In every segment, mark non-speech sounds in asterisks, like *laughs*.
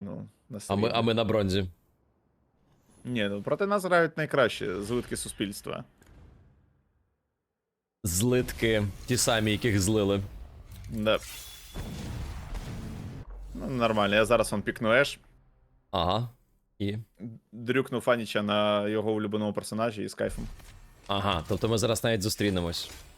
Ну, на А ми, а ми на бронзі. Ні, ну проти нас грають найкраще злитки суспільства. Злитки, ті самі, яких злили. Да. Ну, нормально, я зараз он пікну Еш, Ага. І. дрюкну Фаніча на його улюбленому персонажі і з кайфом. Ага, тобто ми зараз навіть зустрінемось. —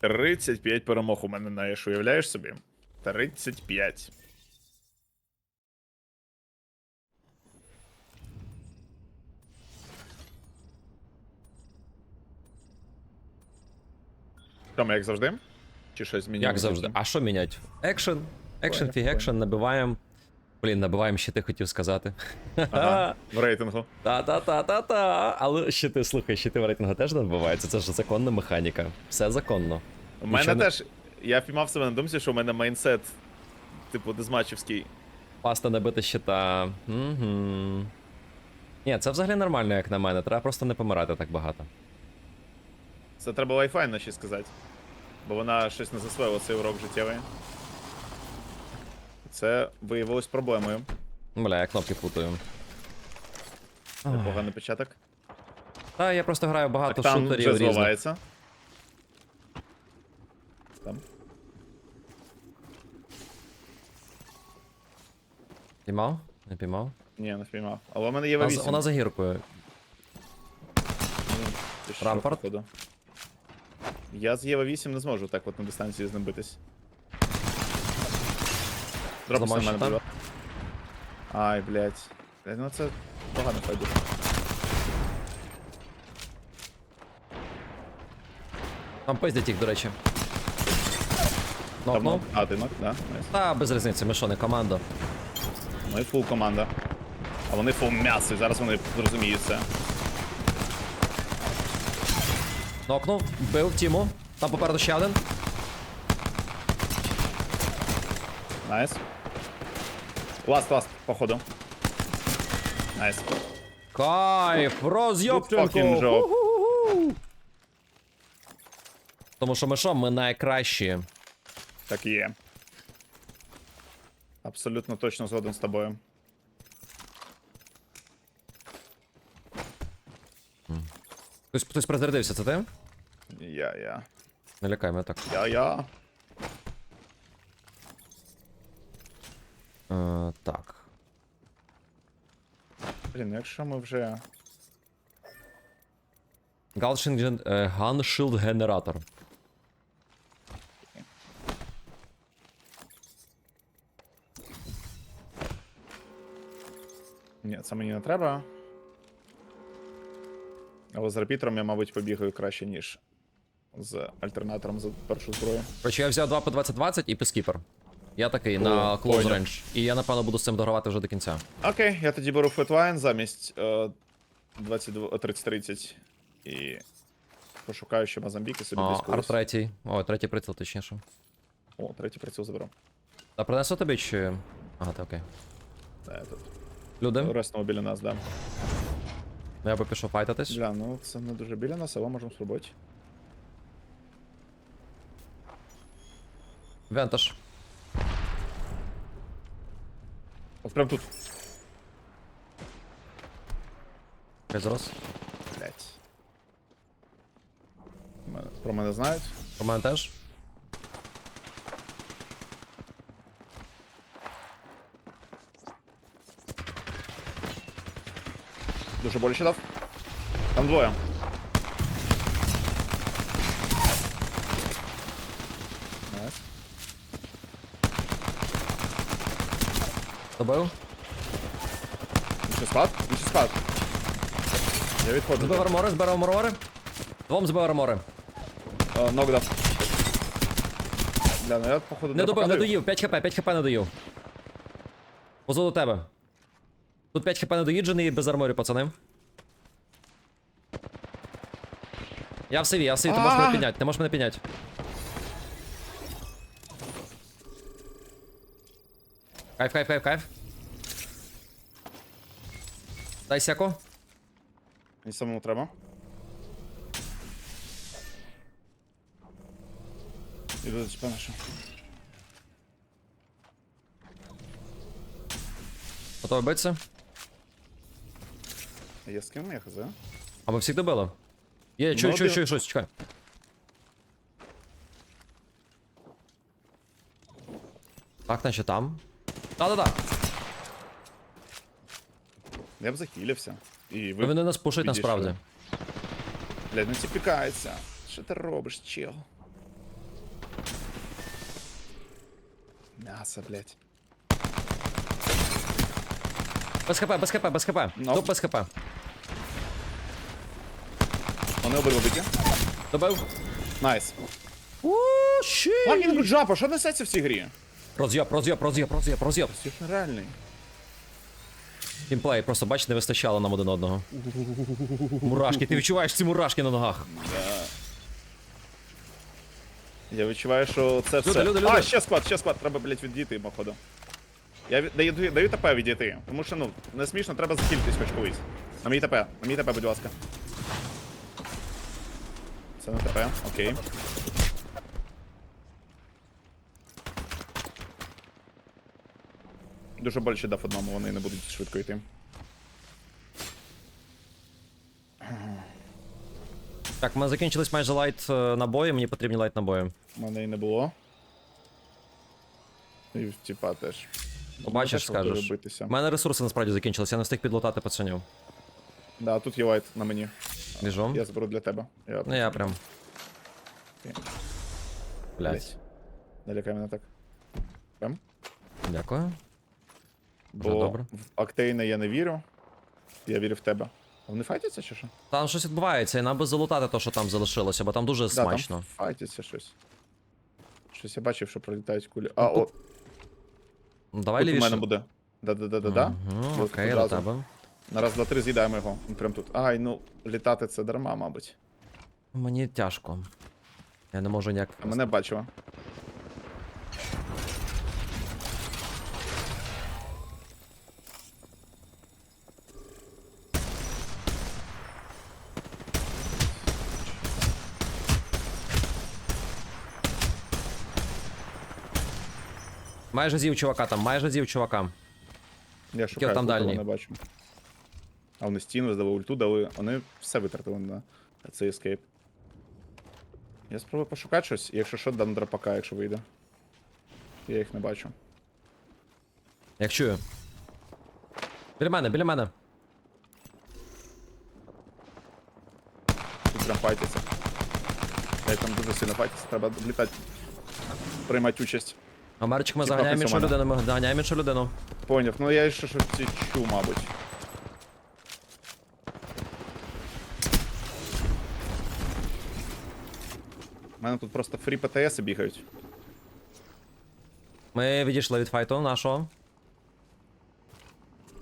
35 перемог у мене на Еш, уявляєш собі? 35. Там як завжди? Чи щось змінюється? Як завжди. А що мінять? Екшен. Екшен, Понял, фіг екшен, набиваємо. Блін, набиваємо щити, хотів сказати. Ага, в рейтингу. Та-та-та-та-та. Але щити, слухай, щити в рейтингу теж набиваються. Це ж законна механіка. Все законно. У мене Нічого теж. Я впіймав себе на думці, що у мене майнсет, типу, дезматчівський. Паста набити щита. Угу. Ні, це взагалі нормально, як на мене. Треба просто не помирати так багато. Це треба Wi-Fi наші сказати. Бо вона щось не засвоїла цей урок життєвий. Це виявилось проблемою. Бля, я кнопки путаю. Це поганий початок. Та я просто граю багато Так там шутерів вже зливається. Там. Піймав? Не піймав? Ні, не впіймав. Але у мене є Вона, V8. вона за гіркою. Рампарт? Я з Єва 8 не зможу так от на дистанції з ним битись. Дропнувся на Зламав мене щита? Ай, блядь. Блядь, Ну це погано ходить. Там пиздять їх, до речі. Нокнув. А, ти нок, да? Найс. Та без різниці, ми що, не команда. Ми фул команда. А вони фул м'ясо, і зараз вони зрозуміють це. Нокнув, бив Тіму. Там попереду ще один. Найс. Ласт, ласт, походу. Найс. Кайф! fucking job. Ху-ху-ху! Тому що ми що, ми найкращі. Так і є. Абсолютно точно згоден з тобою. Хтось, хтось прозарядився, це ти? Я, я. Не лякай мене так. Я, я. Е, так. Блін, ну якщо ми вже. Галшинг е, Ганшилд генератор. Ні, це мені не треба. Але з репітером я, мабуть, побігаю краще, ніж з альтернатором за першу зброю. Короче, я взяв 2 по 20-20 і піскіпер. Я такий на close понял. range. І я напевно буду з цим догравати вже до кінця. Окей, я тоді беру Flatline замість е, 22 е, 30-30 і пошукаю ще Мозамбіки собі А, десь Ар колись. третій. О, третій приціл, точніше. О, третій приціл заберу. Та принесу тобі чи. Ага, ти окей. Та, я тут. Люди, Ресного біля нас, да. я би пішов файтатись. Бля, ну це не дуже біля нас, але можемо спробувати. Вентаж. От прям тут. Хай зараз. Блять. Про мене знають. Про мене теж. Дуже боляче дав. Там двоє. Добив. Ще спад? Ще спад. Я відходжу. Збив армори, збив армори. Двом збив армори. Е, дав. Бля, ну я походу Не добив, не показую. доїв. 5 хп, 5 хп не доїв. Позаду тебе. Тут 5 хп не доїджений і без арморів, пацани. Я в сиві, я в сиві, ти можеш мене А! підняти, ти можеш мене підняти. Кайф, кайф, кайф, кайф. Дай сяко. Мені самому треба. Іду до тебе нашу. Готовий битися? А Я з ким я хз? А ми всіх добили? Є, чую, Ну, чую, див- чую, щось, чекай. Так, наче там. Да-да-да. Я б захилився. І ви. Вони нас пушать підійшли. насправді. Блядь, ну ці пікається. Що ти робиш, чел? М'ясо, блядь. Без хп, без хп, без хп. Ну. Топ без хп. Вони обидва биті. Добив. Найс. О, щі. Факінг джапа, що несеться в цій грі? Роз'єб, роз'єб, роз'єб, роз'єб, роз'єб. Це нереальний. Тімплей, просто бач, не вистачало нам один одного. Мурашки, ти відчуваєш ці мурашки на ногах. Я відчуваю, що це Люди, все. люди, А, ще склад, ще склад, треба, блядь, відійти, походу. Я від- даю, даю, даю ТП відійти, тому що, ну, не смішно, треба захилитись хоч колись. На мій ТП, на мій ТП, будь ласка. Це не ТП, окей. Дуже боляче дав одному, вони не будуть швидко йти. Так, мене закінчились майже лайт е, набої, мені потрібні лайт набої. У мене і не було. І в тіпа теж. Побачиш, теж скажеш. У мене ресурси насправді закінчилися, я не встиг підлутати пацанів. Да, тут є лайт на мені. Біжу. Я зберу для тебе. Я... Ну я прям. Окей. Блять. Не лякай мене так. Прям. Дякую. Бо добре. в Актейна я не вірю. Я вірю в тебе. А вони файтяться чи що? Там щось відбувається, і нам би залутати те, що там залишилося, бо там дуже Да, смачно. там файтяться щось. Щось я бачив, що пролітають кулі. А, о, Ну, Давай тут у лівіше. мене буде. Да-да-да-да-да. Угу, Тут окей, до одразу. тебе. На раз, два, три з'їдаємо його. Він прям тут. Ай, ну, літати це дарма, мабуть. Мені тяжко. Я не можу ніяк. А мене бачила. Майже з'їв чувака там, майже з'їв чувака. Я шукаю, там дальній? не бачу. А вони стіну здали ульту, дали. Вони все витратили на цей ескейп. Я спробую пошукати щось, і якщо що, дам драпака, якщо вийде. Я їх не бачу. Як чую. Біля мене, біля мене. Тут прям файтяться. Я там дуже сильно файтяться, треба влітати. Приймати участь. Омерчик, ми Ті заганяємо іншу людину, ми заганяємо іншу людину. Поняв, ну я ще щось ці чу, мабуть. У мене тут просто фрі ПТС бігають. Ми відійшли від файту нашого.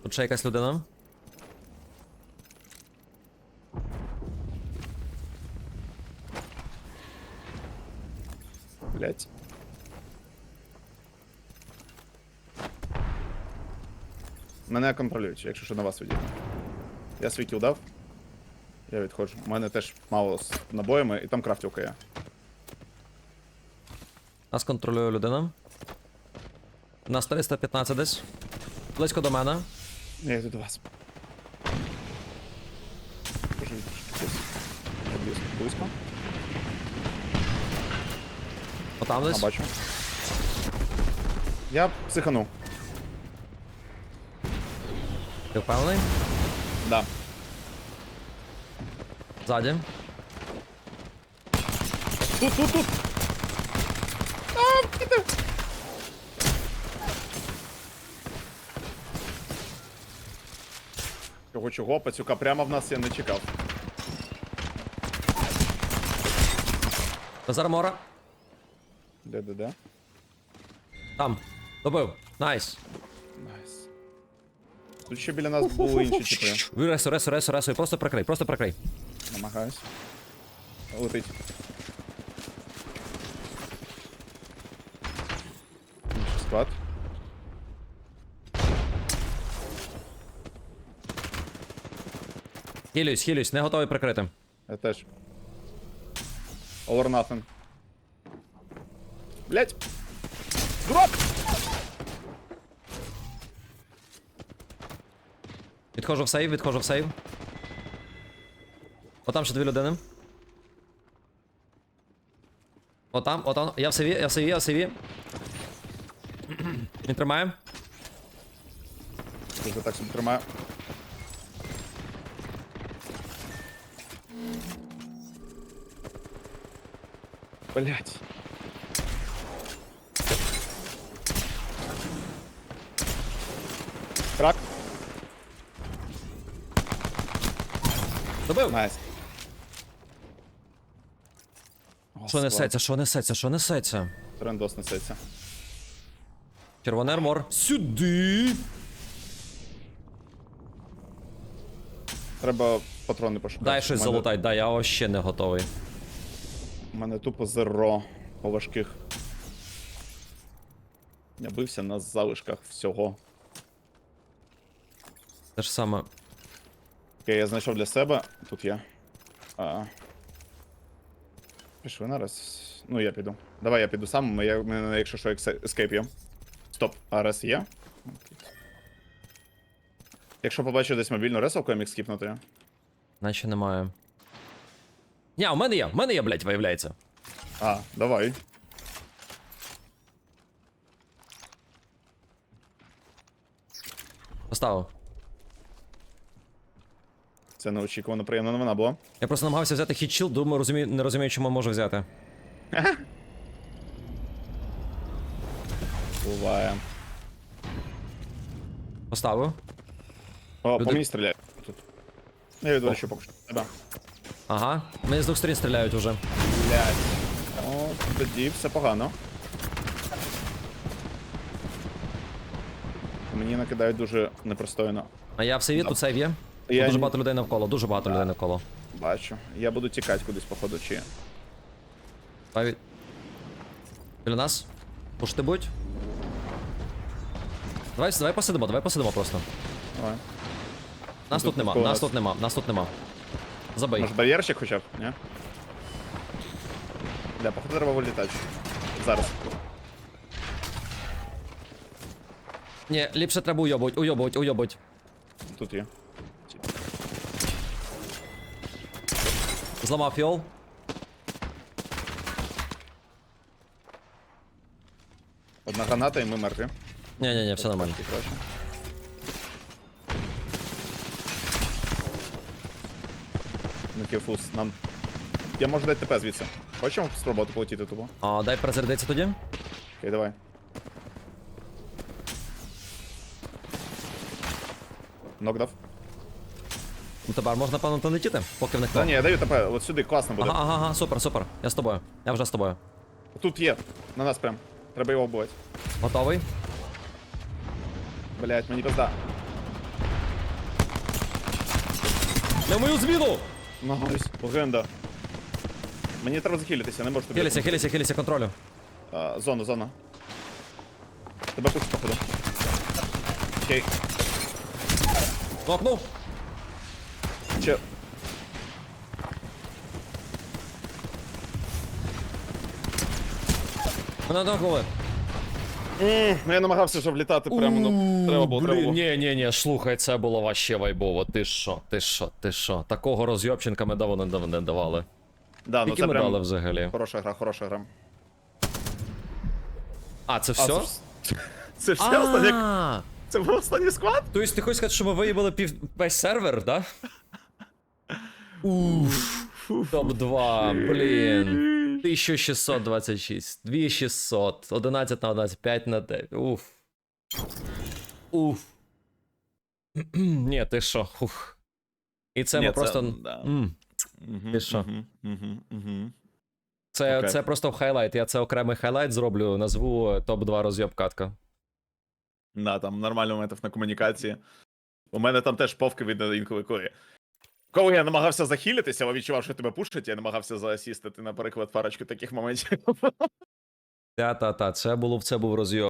Тут ще якась людина. Блять. Мене контролюють, якщо що на вас відійду. Я свій кіл дав. Я відходжу. У мене теж мало з набоями, і там крафтівка є. Нас контролює людина. На 315 десь. Близько до мене. Я йду до вас. Боже, десь. Близько. Близько. Отам А, бачу. Я психану. Ти впевнений? Да. Ззаді. Тут, тут, тут. А, піде. Чого чого, пацюка прямо в нас я не чекав. Без армора. Де, де, де? Там. Добив. Найс. Найс. Тут ще біля нас були інші *laughs* типи. Ресу, ресу, ресу, ресу. Просто прикрий, просто прикрий. Намагаюсь. Летить. Інший склад. Хілюсь, хілюсь, не готовий прикрити. Я теж. All or nothing. Блять! Дурак! Відходжу в сейв, відходжу в сейв. Отам ще дві людини. Отам, отам. Я в сейві, я в сейві, я в сейві. Він тримає. Дуже так собі тримаю. Блять. Добив! Найс. Що несеться, що несеться, що несеться? Трендос несеться. Червоний армор. Сюди! Треба патрони пошукати. Дай щось У мене- залутай, дай, я вообще не готовий. У мене тупо зеро по важких. Я бився на залишках всього. Те ж саме. Окей, я знайшов для себе. Тут є. А... Пішли нараз. Ну, я піду. Давай я піду сам, ми- я, якщо що, ескейп є. Стоп, а рес є? Якщо побачу десь мобільну ресалку, я міг скіпнути. Наче немає. Ня, у мене є, у мене є, блядь, виявляється. А, давай. Поставив. Це неочікувано приємна новина була. Я просто намагався взяти хітчіл, думаю, розумію, не розумію, чому можу взяти. Буває. Поставив. О, Люди- по мені стріляють тут. Я відволічу поки що. Тебе. Ага. Мені з двох сторін стріляють уже. Блять. О, тоді все погано. Мені накидають дуже непристойно. А я в сейві, тут сейв є. Я дуже ні- багато людей навколо, дуже багато людей навколо. Бачу. Я буду тікати кудись, походу, чи. Давай. Біля нас. Пушти будь. Давай, давай посидимо, давай посидимо просто. Давай. Нас Тут тут нема, навколо нас нас. тут нема, нас тут нема. Забий. Може бар'єрчик хоча б, ні? Бля, походу треба вилітати. Зараз. Ні, ліпше треба уйобуть, уйобуть, уйобуть. Тут є. Зламав фіол. Одна граната і ми мертві. Ні, ні, ні, все нормально. Краще. Ну, кіфус, нам. Я можу дати ТП звідси. Хочемо спробувати полетіти тупо? А, дай перезарядитися тоді. Окей, давай. Нокдав. Ну тепер можна, певно, то летіти, поки в них Та ні, я даю ТП, от сюди, класно буде. Ага, ага, ага, супер, супер. Я з тобою. Я вже з тобою. Тут є, на нас прям. Треба його вбивати. Готовий? Блять, мені пизда. На мою зміну! Найс, легенда. Мені треба захилитися, не можу тобі. Хиліся, хиліся, хиліся, контролю. А, зона, зона. Тебе пушить, походу. Окей. Нокнув. Че. Мене. Ну я намагався вже влітати прямо, ну треба було, треба було. Ні, ні, ні, слухай, це було вообще вайбово. Ти що, ти що, ти що? Такого розйобченка ми давно не, давали. Да, ну Які це ми дали взагалі? хороша гра, хороша гра. А, це все? це все *laughs* останнє. Це був останній склад? Тобто ти хочеш сказати, що ми виїбали пів весь сервер, да? Уф. Топ-2, блін. 1626, 2600, 11 на 11, 5 на 9. Уф. Уф. *clears throat* Ні, ти що? Ух. І це Ні, ми це- просто. да. М. Мгм, Ти що? мгм, мгм, мгм. Це, Окей. це просто хайлайт. Я це окремий хайлайт зроблю, назву е, топ-2 розйоб катка. Да, там нормально моментів на комунікації. У мене там теж повки видно інколи коли. Коли я намагався захилитися, але відчував, що тебе пушать, я намагався заасістити, наприклад, парочку таких моментів. Та-та-та, це було це був розйоб.